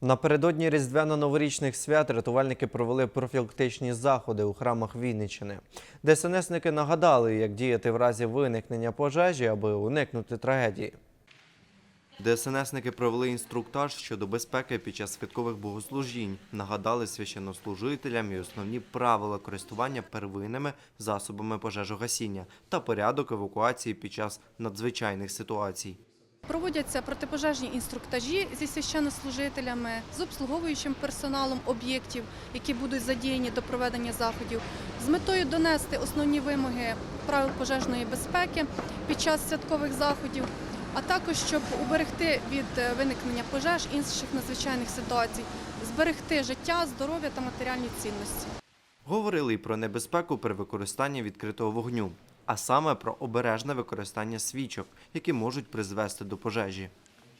Напередодні різдвяно-новорічних свят рятувальники провели профілактичні заходи у храмах Вінниччини. ДСНСники нагадали, як діяти в разі виникнення пожежі, аби уникнути трагедії. ДСНСники провели інструктаж щодо безпеки під час святкових богослужінь, нагадали священнослужителям і основні правила користування первинними засобами пожежогасіння та порядок евакуації під час надзвичайних ситуацій. Проводяться протипожежні інструктажі зі священнослужителями, з обслуговуючим персоналом об'єктів, які будуть задіяні до проведення заходів, з метою донести основні вимоги правил пожежної безпеки під час святкових заходів, а також щоб уберегти від е, виникнення пожеж інших надзвичайних ситуацій, зберегти життя, здоров'я та матеріальні цінності. Говорили й про небезпеку при використанні відкритого вогню, а саме про обережне використання свічок, які можуть призвести до пожежі.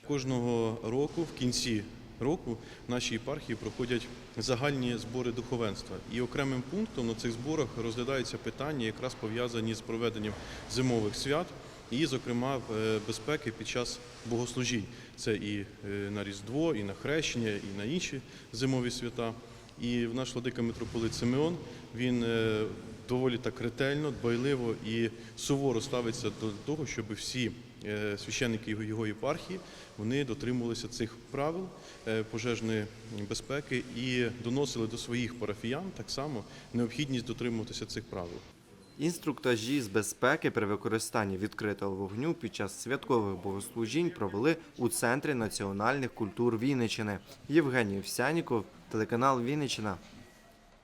Кожного року, в кінці року, в нашій єпархії проходять загальні збори духовенства. І окремим пунктом на цих зборах розглядаються питання, якраз пов'язані з проведенням зимових свят, і, зокрема, е, безпеки під час богослужінь. Це і е, на Різдво, і на Хрещення, і на інші зимові свята. І в наш владика митрополит Симеон він е, доволі так ретельно, дбайливо і суворо ставиться до того, щоб всі е, священники його, єпархії вони дотримувалися цих правил е, пожежної безпеки і доносили до своїх парафіян так само необхідність дотримуватися цих правил. Інструктажі з безпеки при використанні відкритого вогню під час святкових богослужінь провели у Центрі національних культур Вінниччини. Євгеній Овсяніков, телеканал Вінниччина.